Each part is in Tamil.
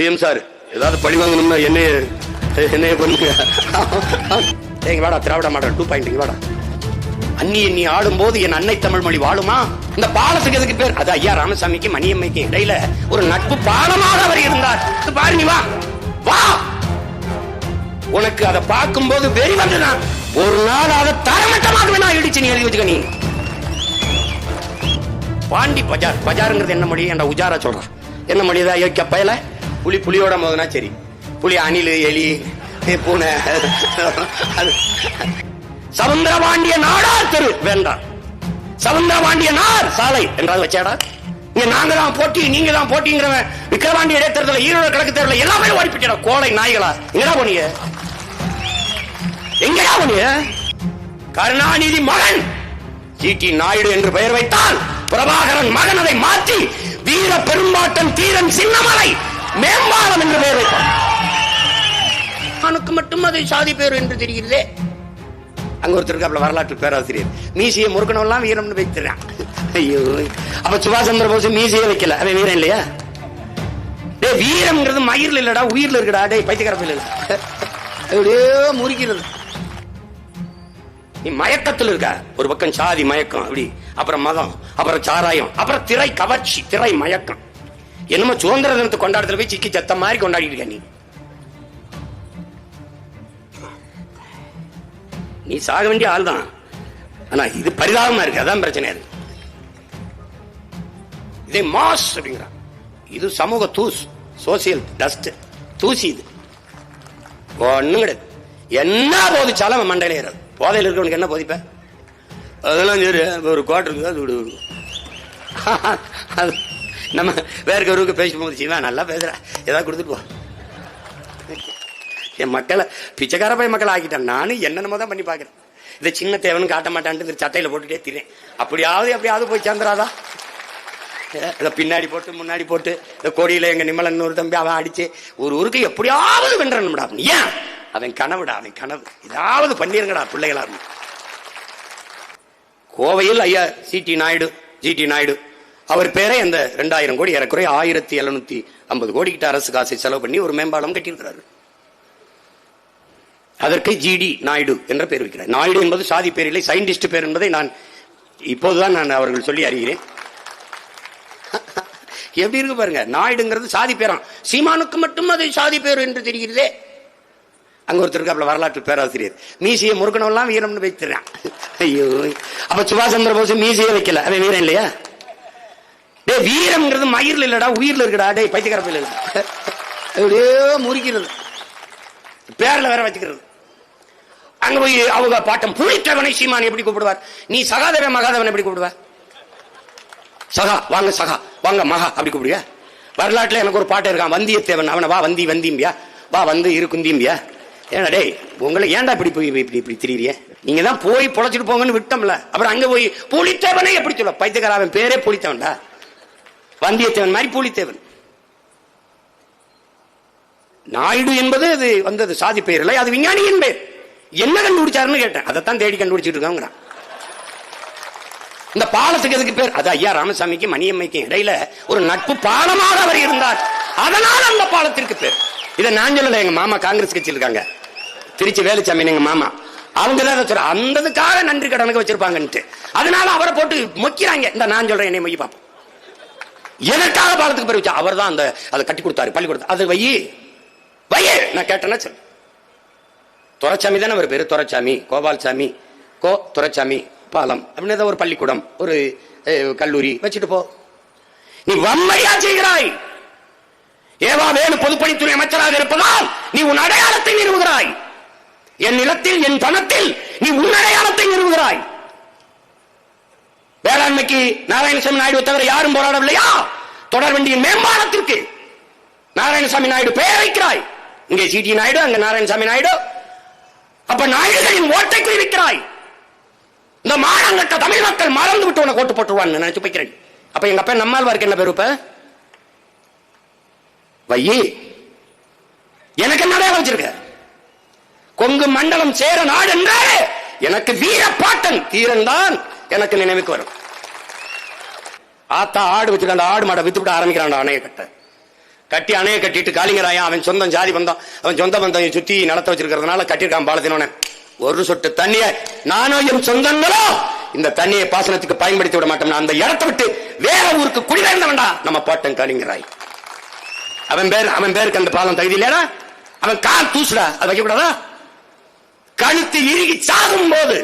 சிஎம் சார் ஏதாவது பழி வாங்கணும்னா என்னைய என்னைய பண்ணுங்க. ஏங்க வாடா திராவிட மாடல் டூ பாயிண்ட் வாடா. அன்னி நீ ஆடும்போது என் அன்னை தமிழ் மொழி வாழுமா? இந்த பாலத்துக்கு எதுக்கு பேர்? அது ஐயா ராமசாமிக்கு மணியம்மைக்கு இடையில ஒரு நட்பு பாலமாக அவர் இருந்தார். பாரு நீ வா. வா! உனக்கு அதை பார்க்கும்போது வெறி வந்துதான். ஒரு நாள் அதை தரமட்டமாக வேணா இடிச்சு நீ எழுதி வச்சுக்க நீ. பாண்டி பஜார். பஜாருங்கிறது என்ன மொழி? என்ற உஜாரா சொல்றான் என்ன மொழிதா யோக்கிய பயல? புலி புலியோட மோதுனா சரி. புலி அணில் எலி பூனை. அது சவுந்தரபாண்டிய நாடார் தெரு. வேண்டாம் சவுந்தரபாண்டிய நார் சாலை. என்றாவது வச்சாடா? இங்க நாங்க தான் போட்டி நீங்க தான் போட்டிங்கிறவன் விக்கிரவாண்டிய இடைத்தேர்தல ஈரோடு கிழக்கு தேர்தல எல்லாமே ஓடிப்பிட்டா கோலை நாய்களா. எங்கடா போனீங்க? எங்கடா போனீங்க? கருணாநிதி மகன் ஜிடி நாயுடு என்று பெயர் வைத்தால் பிரபாகரன் மகன் அதை மாற்றி வீர பெரும்பாட்டன் தீரன் சின்னமலை. மேம்பாலம் என்று பெயர் அவனுக்கு மட்டும் அதை சாதி பேர் என்று தெரிகிறதே? அங்க ஒருத்தர் இருக்காப்ல வரலாற்று பேராசிரியர். மீசியை முறுக்கணம்லாம் வீரம்னு வைக்கிறான் ஐயோ. அப்ப சுபாஷ் சந்திர போஸ் மீசியே வைக்கல. அவன் வீரன் இல்லையா? டேய் வீரம்ங்கிறது மயிர்ல இல்லடா உயிர்ல இருக்குடா. டேய் பைத்தியக்கார பிள்ளை அப்படியே முறிக்கிறது. நீ மயக்கத்தில் இருக்க? ஒரு பக்கம் சாதி மயக்கம் அப்படி. அப்புறம் மதம் அப்புறம் சாராயம் அப்புறம் திரை கவர்ச்சி திரை மயக்கம். என்னமோ சுதந்திர தினத்தை கொண்டாடத்துல போய் சிக்கி செத்த மாதிரி கொண்டாடிட்டு இருக்க நீ. நீ சாக வேண்டிய ஆள் தான். ஆனா இது பரிதாபமா இருக்கு. அதான் பிரச்சனை அது. இதே மாஸ் அப்படிங்கிற. இது சமூக தூஸ். சோசியல் டஸ்ட் தூசி இது. ஒண்ணும் கிடையாது. என்ன போதிச்சாலும் அவன் மண்டையில ஏறாது. போதையில் இருக்கவனுக்கு என்ன போதிப்ப? அதெல்லாம் சரி. ஒரு கோட்டை இருக்குது அது விடு அது நம்ம வேற கருவுக்கு பேசும்போது சிவா நல்லா பேசுற ஏதாவது கொடுத்துட்டு போ. என் மக்களை பிச்சைக்கார போய் மக்களை ஆக்கிட்டேன். நானும் என்னென்னமோ தான் பண்ணி பார்க்குறேன். இதை சின்ன தேவனும் காட்ட மாட்டான்ட்டு இந்த சட்டையில போட்டுட்டே திரேன் அப்படியாவது எப்படியாவது போய் சேர்ந்துராதா இதை பின்னாடி போட்டு முன்னாடி போட்டு இந்த கொடியில எங்க நிம்மலன் ஒரு தம்பி அவன் அடிச்சு ஒரு ஊருக்கு எப்படியாவது வென்றணும்டா ஏன்? அவன் கனவுடா அவன் கனவு. ஏதாவது பண்ணிருங்கடா பிள்ளைகளா கோவையில் ஐயா G D Naidu G D Naidu அவர் பேரை அந்த ரெண்டாயிரம் கோடி ஏறக்குறைய ஆயிரத்தி எழுநூத்தி ஐம்பது கோடி கிட்ட அரசு காசை செலவு பண்ணி ஒரு மேம்பாலம் கட்டியிருக்கிறாரு. அதற்கு ஜிடி நாயுடு என்ற பெயர் வைக்கிறார். நாயுடு என்பது சாதி பேர் இல்லை சயின்டிஸ்ட் பேர் என்பதை நான் இப்போதுதான் நான் அவர்கள் சொல்லி அறிகிறேன். எப்படி இருக்கு பாருங்க நாயுடுங்கிறது சாதி பேராம். சீமானுக்கு மட்டும் அது சாதி பேர் என்று தெரிகிறதே. அங்க ஒருத்தர் இருக்காப்ல வரலாற்று பேராசிரியர். மீசியை முறுக்கணம்லாம் வீரம்னு வைத்துறான் ஐயோ அப்ப சுபாஷ் சந்திர போஸ் மீசியே வைக்கல. அவன் வீரன் இல்லையா? டேய் வீரம்ங்கிறது மயிரில் இல்லடா உயிர்ல இருக்குடா. டேய் பைத்தியக்கார பிள்ளை அப்படியே முறிக்கிறது பேரில் வேற வச்சுக்கிறது. அங்க போய் அவங்க பாட்டம் புளித்தவனை சீமான் எப்படி கூப்பிடுவார்? நீ சகாதேவன் மகாதேவன் எப்படி கூப்பிடுவ சகா வாங்க சகா வாங்க மகா அப்படி கூப்பிடுவியா? வரலாற்றுல எனக்கு ஒரு பாட்டு இருக்கான் வந்தியத்தேவன். அவனை வா வந்தி வந்திம்பியா வா வந்து இருக்குந்திம்பியா ஏன்னா டேய் உங்களை ஏன்டா இப்படி போய் இப்படி இப்படி திரியிறிய? நீங்க தான் போய் பொழைச்சிட்டு போங்கன்னு விட்டோம்ல. அப்புறம் அங்க போய் புலித்தேவனை எப்படி சொல்ல? பைத்தியக்காரன் பேரே புளித்தவன்டா வந்தியத்தேவன் மாதிரி பூலித்தேவன். நாயுடு என்பது அது வந்தது சாதி பெயர் இல்லை அது விஞ்ஞானியின் பெயர். என்ன கண்டுபிடிச்சாருன்னு கேட்டேன். அதைத்தான் தேடி கண்டுபிடிச்சிட்டு இருக்காங்கிறான். இந்த பாலத்துக்கு எதுக்கு பேர்? அது ஐயா ராமசாமிக்கு மணியம்மைக்கு இடையில ஒரு நட்பு பாலமாக அவர் இருந்தார். அதனால அந்த பாலத்திற்கு பேர். இதை நான் சொல்லல எங்க மாமா காங்கிரஸ் கட்சியில் இருக்காங்க. திருச்சி வேலுச்சாமி எங்க மாமா. அவங்க தான் அந்ததுக்காக நன்றி கடனுக்கு வச்சிருப்பாங்கன்ட்டு. அதனால அவரை போட்டு மொக்கிறாங்க. இந்த நான் சொல்றேன் என்னை மொய் பார்ப்போம். எனக்காக பாலத்துக்கு பேர் வச்சா அவர் தான் அந்த அதை கட்டி கொடுத்தாரு பள்ளிக்கூடத்தை அது வையி. வையே. நான் கேட்டேன்னா சொல்லு. துரைச்சாமி தானே அவர் பேரு? துரைச்சாமி. கோபால்சாமி. கோ துரைச்சாமி. பாலம். அப்படின்னு ஏதோ ஒரு பள்ளிக்கூடம் ஒரு கல்லூரி. வச்சுட்டு போ. நீ வம்மையா செய்கிறாய். ஏவா வேணு பொதுப்பணித்துறை அமைச்சராக இருப்பதால் நீ உன் அடையாளத்தை நிறுவுகிறாய். என் நிலத்தில் என் பணத்தில் நீ உன் அடையாளத்தை நிறுவுகிறாய். வேளாண்மைக்கு நாராயணசாமி நாயுடு தவிர யாரும் போராடவில்லையா? தொடர்வண்டியின் மேம்பாலத்திற்கு நாராயணசாமி நாயுடு பெயர் வைக்கிறாய். இங்கே சிடி நாயுடு அங்க நாராயணசாமி நாயுடு. அப்ப நாயுடுகளின் ஓட்டை குறிவிக்கிறாய் இந்த மானங்கட்ட தமிழ் மக்கள் மறந்து விட்டு உனக்கு ஓட்டு போட்டுருவான்னு நினைச்சு போய்க்கிறேன். அப்ப எங்க அப்பா நம்மாழ்வாருக்கு என்ன பேரு இப்ப? வையி எனக்கு என்ன வச்சிருக்க? கொங்கு மண்டலம் சேர நாடு என்றாலே எனக்கு வீரப்பாட்டன் தீரன் தான் எனக்கு நினைவுக்கு வரும். ஆத்தா ஆடு வச்சுட்டு அந்த ஆடு மாடை வித்து விட ஆரம்பிக்கிறான் அணைய கட்ட கட்டி அணைய கட்டிட்டு காலிங்கராயன் அவன் சொந்தம் ஜாதி பந்தம் அவன் சொந்த பந்தம் சுத்தி நடத்த வச்சிருக்கிறதுனால கட்டியிருக்கான் பாலத்தினோட ஒரு சொட்டு தண்ணிய நானும் என் சொந்தங்களோ இந்த தண்ணியை பாசனத்துக்கு பயன்படுத்தி விட மாட்டோம் அந்த இடத்தை விட்டு வேற ஊருக்கு குடிபெயர்ந்த வேண்டாம் நம்ம பாட்டன் காலிங்கராய் அவன் பேர் அவன் பேருக்கு அந்த பாலம் தகுதி இல்லையா அவன் கால் தூசுடா அது வைக்க கூடாதா கழுத்து இறுகி சாகும் போது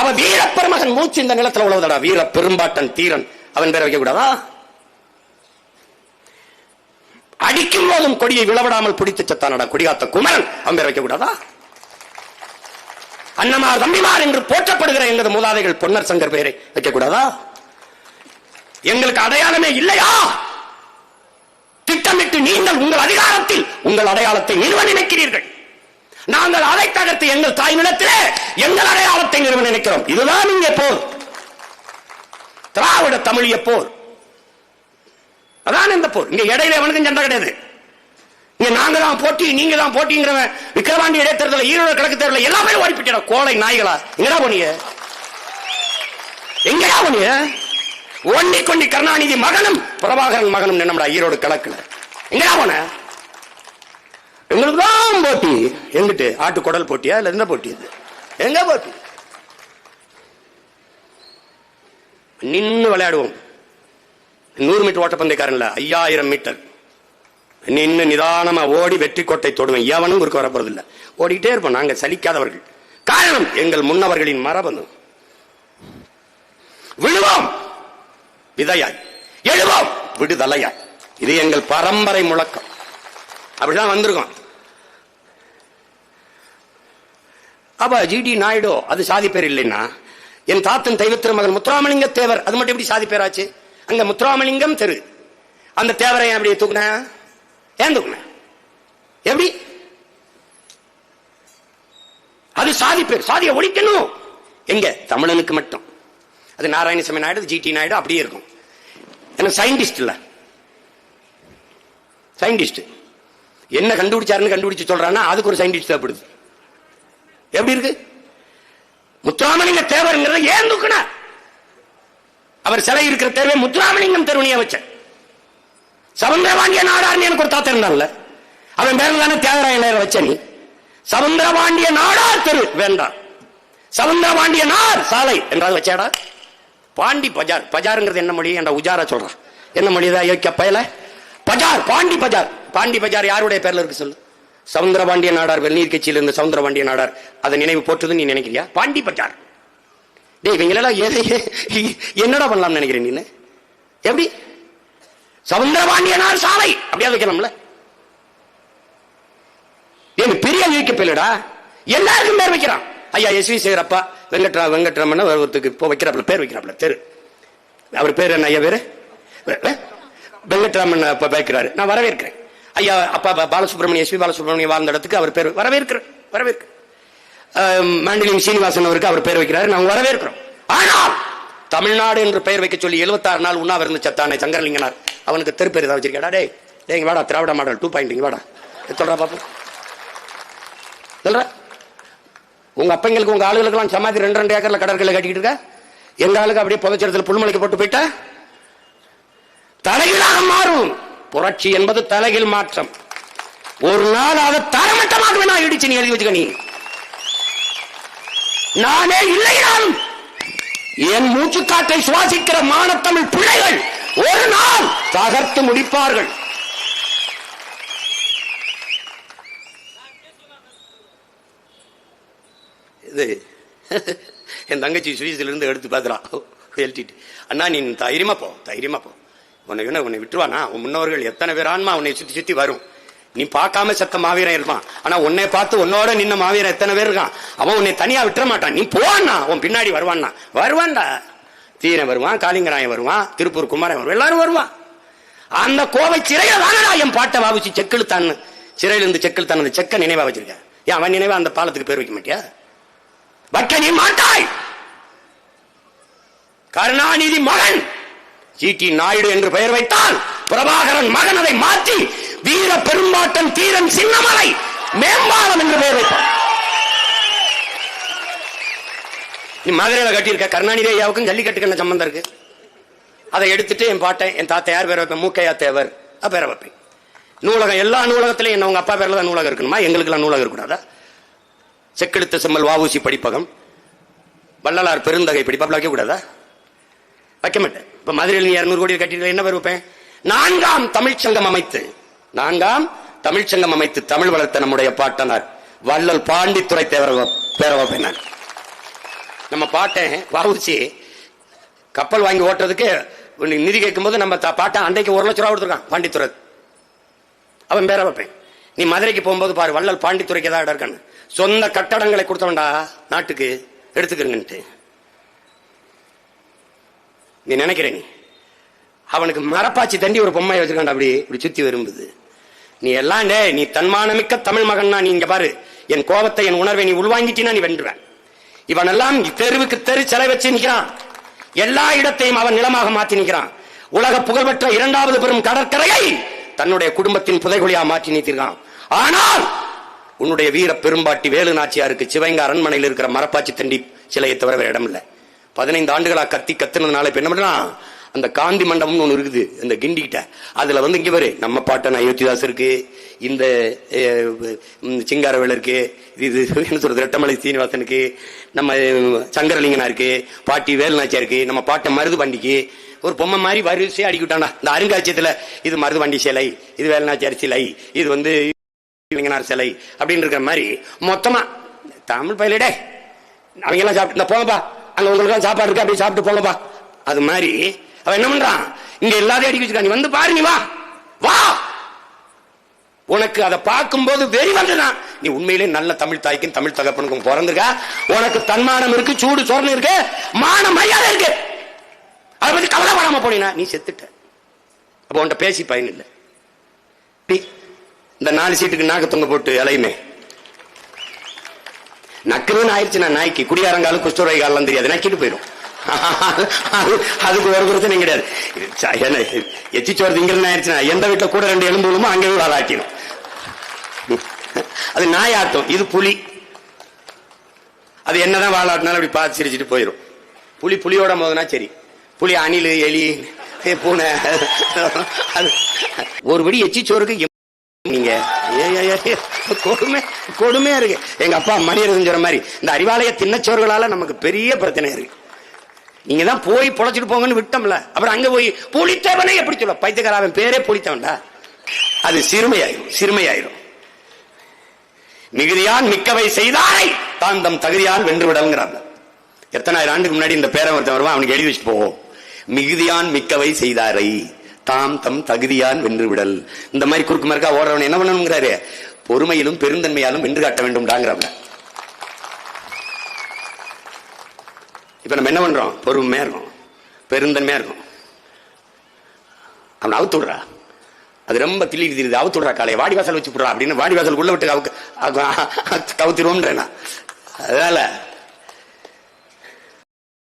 அவன் வீர பெருமகன் மூச்சு இந்த நிலத்தில் உழவுதடா. வீர பெரும்பாட்டன் தீரன். அவன் பேர் வைக்க கூடாதா அடிக்கும் போதும் கொடியை விளவிடாமல் பிடித்து செத்தானடா கொடிகாத்த குமரன். அவன் பேர் வைக்க கூடாதா அண்ணமார் தம்பிமார் என்று போற்றப்படுகிற எங்களது மூதாதைகள் பொன்னர் சங்கர் பெயரை வைக்க கூடாதா எங்களுக்கு அடையாளமே இல்லையா? திட்டமிட்டு நீங்கள் உங்கள் அதிகாரத்தில் உங்கள் அடையாளத்தை நிறுவ நினைக்கிறீர்கள். நாங்கள் அதை தகர்த்து எங்கள் தாய் நிலத்திலே எங்கள் அடையாளம் அடையாளத்தை நிறுவ நினைக்கிறோம். இதுதான் இங்கே போர். திராவிட தமிழிய போர். அதான் இந்த போர். இங்க இடையில எவனுக்கும் சண்டை கிடையாது. இங்க நாங்க தான் போட்டி நீங்க தான் போட்டிங்கிறவன் விக்கிரவாண்டி இடைத்தேர்தல் ஈரோடு கிழக்கு தேர்தல் எல்லாமே பேரும் ஓடிப்பிட்டா கோலை நாய்களா? எங்கடா போனிய எங்கடா போனிய ஒன்னி கொண்டி கருணாநிதி மகனும் பிரபாகரன் மகனும் நின்னம்டா ஈரோடு கிழக்குல. எங்கடா போன? எங்களுக்கு தான் போட்டி. எங்கிட்டு? ஆட்டு குடல் போட்டியா? இல்ல என்ன போட்டி எங்க போட்டி? நின்று விளையாடுவோம். நூறு மீட்டர் ஓட்டப்பந்தயக்காரன்ல ஐயாயிரம் மீட்டர். நின்று நிதானமா ஓடி வெற்றி கோட்டை தொடுவேன். எவனும் குறுக்க வரப்போறதில்ல. ஓடிக்கிட்டே இருப்போம். நாங்கள் சலிக்காதவர்கள். காரணம் எங்கள் முன்னவர்களின் மரபணு. விழுவோம்! விதையாய். எழுவோம்! விடுதலையாய். இது எங்கள் பரம்பரை முழக்கம். அப்படிதான் வந்திருக்கோம். அப்ப ஜிடி நாயுடு அது சாதி பேர் இல்லைன்னா என் தாத்தன் தெய்வத்திரு மகன் முத்துராமலிங்க தேவர் அது மட்டும் எப்படி சாதி பேராச்சு? அங்க முத்துராமலிங்கம் தெரு. அந்த தேவரை ஏன் அப்படி தூக்குன? ஏன் தூக்குன? எப்படி? அது சாதி பேர் சாதியை ஒழிக்கணும். எங்க? தமிழனுக்கு மட்டும். அது நாராயணசாமி நாயுடு ஜிடி நாயுடு அப்படியே இருக்கும். ஏன்னா சயின்டிஸ்ட் இல்ல. சயின்டிஸ்ட். என்ன கண்டுபிடிச்சாருன்னு கண்டுபிடிச்சு சொல்றான்னா அதுக்கு ஒரு சயின்டிஸ்ட் தேவைப்படுது. எப்படி இருக்கு? முத்துராமலிங்க தேவருங்கிறத ஏன் தூக்கினார்? அவர் சிலை இருக்கிற தேவை முத்துராமலிங்கம் தெருவனியா வச்ச சவுந்தரபாண்டிய நாடார்னு எனக்கு ஒரு தாத்தா இருந்தான்ல அவன் பேரில் தானே தியாகராயன் வச்ச நீ. சவுந்தரபாண்டிய நாடார் தெரு வேண்டாம். சவுந்தரபாண்டிய நார் சாலை என்றாவது வச்சாடா? பாண்டி பஜார். பஜாருங்கிறது என்ன மொழி என்ற உஜாரா சொல்றான். என்ன மொழிதான்? யோக்கிய பயல. பஜார் பாண்டி பஜார். பாண்டி பஜார் யாருடைய பேர்ல இருக்கு சொல்லு? சவுந்தரபாண்டிய நாடார் வெந்நீர் கட்சியில் இருந்த சவுந்தரபாண்டிய நாடார் அதை நினைவு போற்றுதுன்னு நீ நினைக்கிறியா? பாண்டி பட்டார் டேய் இவங்களெல்லாம் எதை- என்னடா பண்ணலாம்னு நினைக்கிறேன் நீ எப்படி? சவுந்தரபாண்டிய நாடு சாலை! அப்படியாவது வைக்கலாம்ல. ஏன் பெரிய யூக்க எல்லாருக்கும் பேர் வைக்கிறான். ஐயா எஸ் வி சேகரப்பா வெங்கட்ரா வெங்கட்ராமன் ஒருத்தருக்கு இப்போ வைக்கிறாப்புல பேர் வைக்கிறாப்புல தெரு. அவர் பேர் என்ன ஐயா பேரு? வெங்கட்ராமன் அப்ப வைக்கிறாரு. நான் வரவேற்கிறேன். ஐயா அப்பா பாலசுப்ரமணிய எஸ்பி பாலசுப்ரமணியம் வாழ்ந்த இடத்துக்கு அவர் பேர் வரவேற்கிறேன் வரவேற்கிறேன் மாண்டிலிங் சீனிவாசன் அவருக்கு அவர் பேர் வைக்கிறாரு நாங்கள் வரவேற்கிறோம். ஆனால் தமிழ்நாடு என்று பெயர் வைக்க சொல்லி 76 நாள் உண்ணாவிருந்து சத்தானே சங்கரலிங்கனார் அவனுக்கு தெருப்பேர் ஏதாவது வச்சிருக்காடா டே டேய் வாடா திராவிட மாடல் டூ பாயிண்ட் வாடா. சொல்றா பாப்போம். சொல்ற. உங்க அப்பங்களுக்கு உங்க ஆளுகளுக்கெல்லாம் சமாதி ரெண்டு ரெண்டு ஏக்கர்ல கடற்கரை கட்டிக்கிட்டு இருக்க? எங்க ஆளுக்கு அப்படியே புதைச்சடத்துல புல்மலைக்கு போட்டு போயிட்டா? தலைகளாக மாறும். புரட்சி என்பது தலைகில் மாற்றம். ஒரு நாள் அதை தரமட்டமாக நான் இடிச்சு நீ எழுதி வச்சுக்க நீ. நானே இல்லைனாலும் என் மூச்சுக்காற்றை சுவாசிக்கிற மானத்தமிழ் பிள்ளைகள் ஒரு நாள் தகர்த்து முடிப்பார்கள். இது என் தங்கச்சி சுவிஸ்ல இருந்து எடுத்து பார்க்கறான். எழுதிட்டு அண்ணா நீ தைரியமா போ தைரியமா போ. உன்னை என்ன உன்னை விட்டுருவானா? உன் முன்னோர்கள் எத்தனை பேர் ஆன்மா உன்னை சுத்தி சுத்தி வரும். நீ பார்க்காம செத்த மாவீரன் இருப்பான். ஆனா உன்னை பார்த்து உன்னோட நின்ன மாவீரன் எத்தனை பேர் இருக்கான்? அவன் உன்னை தனியா விட்டுற மாட்டான். நீ போவான்னா? உன் பின்னாடி வருவான்னா? வருவான்டா. தீரன் வருவான் காளிங்கராயன் வருவான் திருப்பூர் குமாரன் வருவான். எல்லாரும் வருவான். அந்த கோவை சிறையில வாங்கடா என் பாட்டை வாவிச்சு செக்கிழுத்தான்னு சிறையில இருந்து செக்கிழுத்தான் அந்த செக்க நினைவா வச்சிருக்கேன். ஏன் அவன் நினைவா அந்த பாலத்துக்கு பேர் வைக்க மாட்டியா? வைக்க நீ மாட்டாய்! கருணாநிதி மகன்! ஜிடி நாயுடு என்று பெயர் வைத்தால் பிரபாகரன் மகன் அதை மாற்றி வீர பெரும்பாட்டன் தீரன் சின்னமலை மேம்பாலம் என்று பெயர் வைப்பான் நீ மதுரையில கட்டியிருக்க கருணாநிதி ஐயாவுக்கும் ஜல்லிக்கட்டுக்கு என்ன சம்பந்தம் இருக்கு? அதை எடுத்துட்டு என் பாட்டை என் தாத்தா யார் பேர் வைப்பேன்? மூக்கையா தேவர் பேரை வைப்பேன். நூலகம் எல்லா நூலகத்திலையும் என்ன உங்க அப்பா பேர்ல தான் நூலகம் இருக்கணுமா? எங்களுக்கெல்லாம் நூலகம் இருக்கக்கூடாதா? செக்கெடுத்த செம்மல் வாவூசி படிப்பகம் வள்ளலார் பெருந்தகை படிப்பா வைக்க கூடாதா வைக்க மாட்டேன். இப்ப மதுரையில் நீ இருநூறு கோடி கட்டிட்டு என்ன பேர் நான்காம் தமிழ்ச்சங்கம் அமைத்து. நான்காம் தமிழ்ச்சங்கம் அமைத்து தமிழ் வளர்த்த நம்முடைய பாட்டனார் வள்ளல் பாண்டித்துறை தேவர பேர நம்ம பாட்டேன் வாவுச்சி கப்பல் வாங்கி ஓட்டுறதுக்கு உனக்கு நிதி கேட்கும்போது நம்ம பாட்டை அன்றைக்கு ஒரு லட்ச ரூபா கொடுத்துருக்கான் பாண்டித்துறை. அவன் பேர வைப்பேன். நீ மதுரைக்கு போகும்போது பாரு வள்ளல் பாண்டித்துறைக்கு ஏதாவது இருக்கான்னு. சொந்த கட்டடங்களை கொடுத்தவன்டா நாட்டுக்கு எடுத்துக்கிறங்கன்ட்டு நீ நினைக்கிற நீ? அவனுக்கு மரப்பாச்சி தண்டி ஒரு பொம்மையை வச்சிருக்கான்டா அப்படி இப்படி சுத்தி வரும்போது. நீ எல்லாம் நீ தன்மானமிக்க தமிழ் மகன்னா நீ இங்க பாரு. என் கோபத்தை என் உணர்வை நீ உள்வாங்கிட்டினா நீ வென்றுவேன். இவன் எல்லாம் தெருவுக்கு தெரு சிலை வச்சு நிக்கிறான். எல்லா இடத்தையும் அவன் நிலமாக மாற்றி நிற்கிறான் உலக புகழ்பெற்ற இரண்டாவது பெரும் கடற்கரையை தன்னுடைய குடும்பத்தின் புதைகுழியா மாற்றி நிறுத்திருக்கான் ஆனால் உன்னுடைய வீர பெரும்பாட்டி வேலு நாச்சியாருக்கு சிவங்க அரண்மனையில் இருக்கிற மரப்பாச்சி தண்டி சிலையை தவிர வேற இடம் இல்லை பதினைந்து ஆண்டுகளாக கத்தி கத்துனதுனால இப்ப என்ன பண்ணலாம் அந்த காந்தி மண்டபம்னு ஒன்று இருக்குது இந்த கிண்டிக்கிட்ட. அதுல வந்து இங்க பாரு நம்ம பாட்டன் அயோத்திதாஸ் இருக்கு இந்த சிங்காரவேல் இருக்கு இது என்ன சொல்றது ரெட்டமலை சீனிவாசனுக்கு நம்ம சங்கரலிங்கனா இருக்கு பாட்டி வேலுநாச்சியா இருக்கு நம்ம பாட்டை மருது பண்டிக்கு ஒரு பொம்மை மாதிரி வரிசையை அடிக்கி இந்த அருங்காட்சியத்துல இது மருது பண்டி சிலை இது வேலுநாச்சியார் சிலை இது வந்து இளைஞனார் சிலை அப்படின்னு இருக்கிற மாதிரி மொத்தமா தமிழ் பயிலிடே அவங்க எல்லாம் சாப்பிட்டு இந்த போங்கப்பா. அங்க உங்களுக்கு சாப்பாடு இருக்கு அப்படி சாப்பிட்டு போங்கப்பா. அது மாதிரி அவன் என்ன பண்றான்? இங்க எல்லாத்தையும் அடிக்க வச்சிருக்கான். நீ வந்து பாரு நீ வா. வா. உனக்கு அதை பார்க்கும்போது வெறி வந்துதான் நீ உண்மையிலே நல்ல தமிழ் தாய்க்கும் தமிழ் தகப்பனுக்கும் பிறந்திருக்கா. உனக்கு தன்மானம் இருக்கு சூடு சொரணம் இருக்கு மான மரியாதை இருக்கு. அதை பத்தி கவலைப்படாம போனீனா நீ செத்துட்ட. அப்ப உன்கிட்ட பேசி பயன் இல்லை. டி, இந்த நாலு சீட்டுக்கு நாகத்தொங்க போட்டு இலையுமே நக்குன்னு ஆயிடுச்சு நான் நாய்க்கு குடியாரங்காலும் குஷ்டரோகி காலம் தெரியாது நக்கிட்டு போயிடும் அதுக்கு ஒரு பிரச்சனை கிடையாது என்ன எச்சி சோறு திங்கிறது ஆயிடுச்சுன்னா எந்த வீட்டுல கூட ரெண்டு எலும்பு அங்கே கூட ஆளாட்டிடும் அது நாய் ஆட்டம் இது புலி அது என்னதான் வாழாட்டினாலும் அப்படி பார்த்து சிரிச்சிட்டு போயிடும் புலி புலியோட போதுனா சரி புலி அணில் எலி பூனை அது ஒரு படி எச்சி சோறுக்கு நீங்க. கொடுமை கொடுமையா இருக்கு. எங்க அப்பா மணியரசன் சொல்ற மாதிரி இந்த அறிவாலய தின்னச்சோர்களால நமக்கு பெரிய பிரச்சனை இருக்கு. நீங்க தான் போய் பொழைச்சிட்டு போங்கன்னு விட்டோம்ல. அப்புறம் அங்க போய் புளித்தவனே எப்படி சொல்ல? பைத்தியக்காரன் பேரே புளித்தவன்டா அது சிறுமையாயிரும் சிறுமையாயிரும். மிகுதியான் மிக்கவை செய்தாரை தான் தம் தகுதியால் வென்று விடல்ங்கிறாங்க. எத்தனாயிரம் ஆண்டுக்கு முன்னாடி இந்த பேரை ஒருத்தன் வருவான் அவனுக்கு எழுதி வச்சுட்டு போவோம். மிகுதியான் மிக்கவை செய்தாரை. தாம் தம் தகுதியான் வென்று விடல். இந்த மாதிரி குறுக்கு மறுக்கா ஓடுறவன் என்ன பண்ணணுங்கிறாரு? பொறுமையிலும் பெருந்தன்மையாலும் வென்று காட்ட வேண்டும்டாங்கிறவங்க இப்ப நம்ம என்ன பண்றோம்? பொறுமையா இருக்கும். பெருந்தன்மையா இருக்கும். அவன் அவுத்து விடுறா. அது ரொம்ப தில்லி தெரியுது அவுத்து விடுறா காலையை. வாடி வாசல் வச்சு விடுறா அப்படின்னு வாடி வாசலுக்குள்ள விட்டு அவுக்கு கவுத்திருவோம்ன்றேன் அதனால